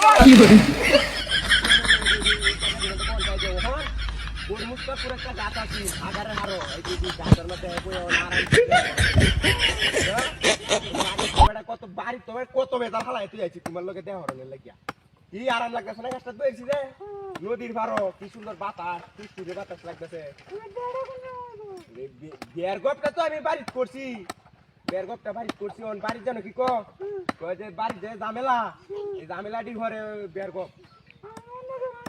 কত বাড়ি তোমার কত বেতার হালাই তুই আইছি তোমার লোকে দেহ হরণের লাগিয়া কি আরাম লাগতেছে না গাছটা রে নদীর পারো কি সুন্দর বাতাস কি সুন্দর বাতাস লাগতেছে বিয়ার গপটা তো আমি বাড়িত করছি। বিয়ার গপটা বাড়িত করছি অন, বাড়ির জানো কি কয় যে বাড়ির যে জামেলা এই জামেলাটি ঘরে বিয়ার গপ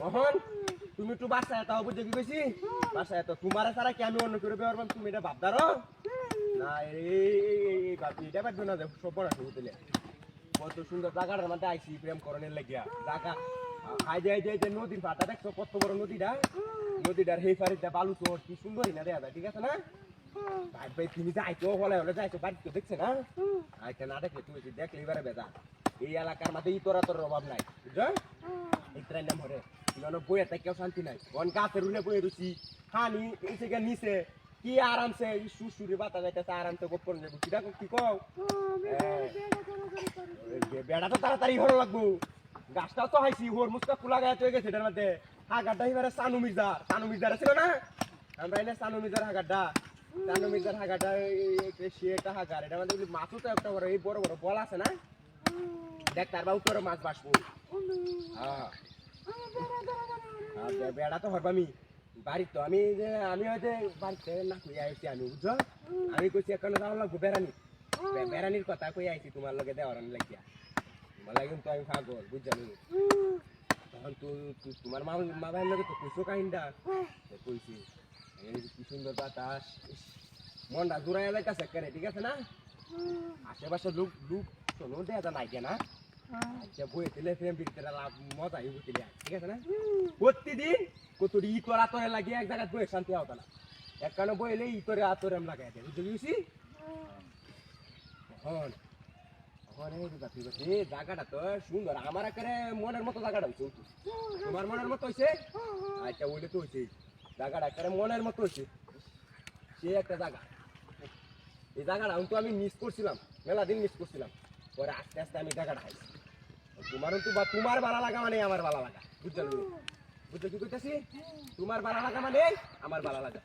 কখন তুমি একটু বাসায় তাও বুঝে কি কইছি? বাসায় তো তোমার ছাড়া কি আমি অন্য করে বের তুমি এটা ভাবদারো না, এই ভাবি এটা পারবে না দেখো সব বড় তুলে কত সুন্দর জায়গাটার মধ্যে আইসি প্রেম করণের লাগিয়া। জায়গা খাই যায় যে যে নদীর পাটা দেখছ, কত বড় নদীটা? নদীটার সেই পারিটা বালু তোর, কি সুন্দরই না দেখা যায়, ঠিক আছে না? ভাই তুমি যাইতো বলে হলে যাইতো বাড়িতে দেখছে না আইতে না দেখলে তুমি যদি দেখলে এবারে বেদা এই এলাকার মধ্যে ইতরা তোর অভাব নাই বুঝছ এই ট্রেন নাম হরে ইনো বইয়ে তাই কেউ শান্তি নাই কোন গাছের রুলে বইয়ে রুচি হানি এই থেকে নিচে কি আরামসে সুসুরি বাতা যাইতেছে আরামসে গোপন যাব কি দেখো কি কও বেড়া তো তাড়াতাড়ি ঘর লাগবো গাছটাও তো হাইছি হোর মুসকা খোলা গায়ে চলে গেছে এটার মধ্যে হাগারটা এবারে সানু মির্জার সানু মির্জার ছিল না আমরা এনে সানু মির্জার হাগারটা সানু মির্জার হাগারটা সে একটা হাগার এটার মধ্যে মাছও তো একটা বড়, এই বড় বড় বল আছে না? দেখ, তার বা উত্তরে মাছ বাসবো। হ্যাঁ। বেড়া তো হরবামি বাড়ির তো, আমি যে, আমি হয়তো বাড়িতে না কই আইছি আমি, বুঝছ? আমি কইছি এখন যাওয়া লাগবো বেড়ানি। বেড়ানির কথা কই আইছি, তোমার লগে দেওয়ার লাগিয়া। তোমার লাগে তো আমি পাগল বুঝছানি তখন তো তোমার মা মা ভাইয়ের লগে তো কইছো কাহিনটা কইছি কি সুন্দর বাতাস। ইস, মনটা জোড়াই যাইতেছে কেন ঠিক আছে না? আশেপাশে লোক দেয়া নাই কেনা। আচ্ছা বই দিলে ফ্রেম বিক্রি লাভ মজা হইব দিলে ঠিক আছে না? প্রতিদিন কতটি লাগিয়ে এক জায়গায় বই শান্তি হতো না। এক কারণে আতরে আমি লাগাই দেয় হন এই জায়গাটা তো সুন্দর আমার একেবারে মনের মতো জায়গাটা হয়েছে তোমার মনের মতো হয়েছে আচ্ছা ওইটা তো হয়েছে জায়গাটা একেবারে মনের মতো হয়েছে। সে একটা জায়গা। এই জায়গাটা তো আমি মিস করছিলাম, মেলা দিন মিস করছিলাম। পরে আস্তে আস্তে আমি জায়গাটা খাইছি তোমার তো বা তোমার ভালো লাগা মানে আমার ভালো লাগা বুঝছ বুঝছ কি কইতাছি? তোমার ভালো লাগা মানে আমার ভালো লাগা।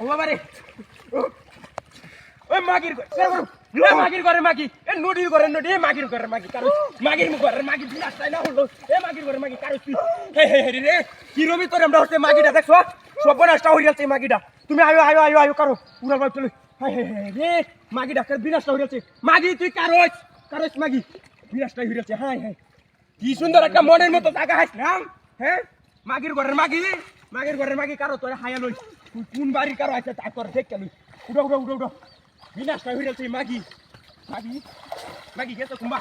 ও বাবা রে ওই মাগির ঘর। বড় মাগির ঘরে মাগি এ নদীর ঘরে নদী এ মাগির ঘরে মাগি কারও মাগির ঘরে মাগি তাই না হলো। এ মাগির ঘরে মাগি কারও কি হে হে হে রে কি রবি তোর আমরা হচ্ছে মাগিটা দেখছ? সর্বনাশটা হয়ে যাচ্ছে মাগিটা। তুমি আয়ো আয়ো আয়ো আয়ো কারও। উড়াল বাই চলে। হে হে রে মাগিটা কার বিনাশটা হয়ে যাচ্ছে মাগি তুই কারোস কারোস মাগি? বিনাশটা হয়ে যাচ্ছে হাই হাই কি সুন্দর একটা মনের মতো জায়গা হাসলাম হ্যাঁ মাগির ঘরের মাগি? মাগির ঘরের মাগি কারও তোর হায়া লই তুই কোন বাড়ির কারও আছে তা তোর দেখতে লই উড়ো উড়ো উড়ো উড়ো। বিনাশটা হয়ে যাচ্ছে মাগি? মাগি? মাগি গেছো কুম্বা?